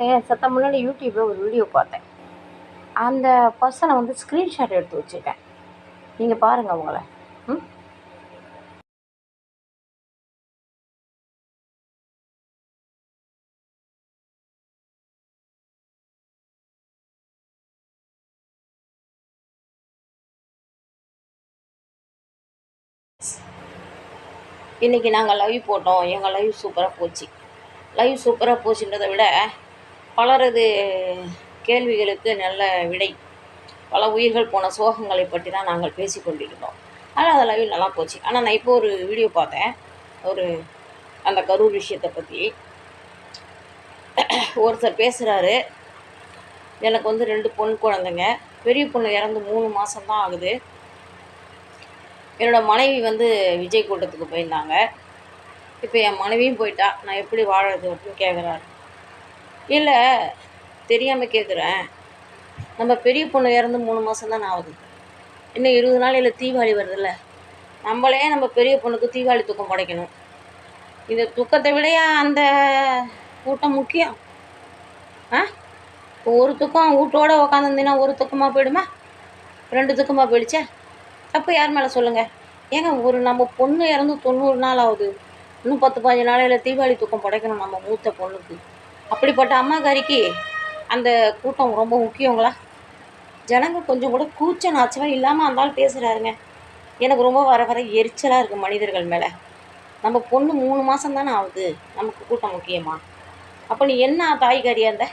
சத்த முன்னாடி யூடியூப்பில் ஒரு வீடியோ பார்த்தேன். அந்த பர்சனை வந்து ஸ்க்ரீன்ஷாட் எடுத்து வச்சுட்டேன். நீங்கள் பாருங்கள் அவங்கள. ம்? இன்றைக்கி நாங்கள் லைவ் போட்டோம். எங்கள் லைவ் சூப்பராக போச்சு. லைவ் சூப்பராக போச்சுன்றதை விட பலரது கேள்விகளுக்கு நல்ல விடை. பல உயிர்கள் போன சோகங்களை பற்றி தான் நாங்கள் பேசி கொண்டிருந்தோம். ஆனால் அது லைவில் நல்லா போச்சு. ஆனால் நான் இப்போ ஒரு வீடியோ பார்த்தேன். ஒரு அந்த கரூர் விஷயத்தை பற்றி ஒருத்தர் பேசுகிறாரு எனக்கு வந்து ரெண்டு பொன் குழந்தைங்க. பெரிய பொண்ணு இறந்து மூணு மாதம்தான் ஆகுது. என்னோடய மனைவி வந்து விஜய் கூட்டத்துக்கு போயிருந்தாங்க. இப்போ என் மனைவியும் போயிட்டா. நான் எப்படி வாழறது அப்படின்னு கேட்குறாரு இல்லை தெரியாமல் கேட்குறேன் நம்ம பெரிய பொண்ணு இறந்து மூணு மாதம் தான் ஆகுது. இன்னும் இருபது நாள் இல்லை தீபாவளி வருதுல்ல. நம்மளே நம்ம பெரிய பொண்ணுக்கு தீபாவளி துக்கம் படைக்கணும். இந்த துக்கத்தை விடையா அந்த கூட்டம் முக்கியம். ஆ? இப்போ ஒரு துக்கம் வீட்டோட உக்காந்துருந்தீங்கன்னா ஒரு துக்கமாக போயிடுமா? ரெண்டு துக்கமாக போயிடுச்சா? தப்பு யார் மேலே சொல்லுங்கள் ஏங்க ஒரு நம்ம பொண்ணு இறந்து தொண்ணூறு நாள் ஆகுது. இன்னும் பத்து பதினஞ்சு நாளையில் தீபாவளி தூக்கம் படைக்கணும் நம்ம மூத்த பொண்ணுக்கு. அப்படிப்பட்ட அம்மாக்காரிக்கு அந்த கூட்டம் ரொம்ப முக்கியங்களா? ஜனங்க கொஞ்சம் கூட கூச்ச நாச்சமாக இல்லாமல் அந்தாலும் பேசுகிறாருங்க எனக்கு ரொம்ப வர வர எரிச்சலாக இருக்குது மனிதர்கள் மேலே. நம்ம பொண்ணு மூணு மாதம் தானே ஆகுது. நமக்கு கூட்டம் முக்கியமா? அப்போ நீ என்ன தாய்காரியாக இருந்த?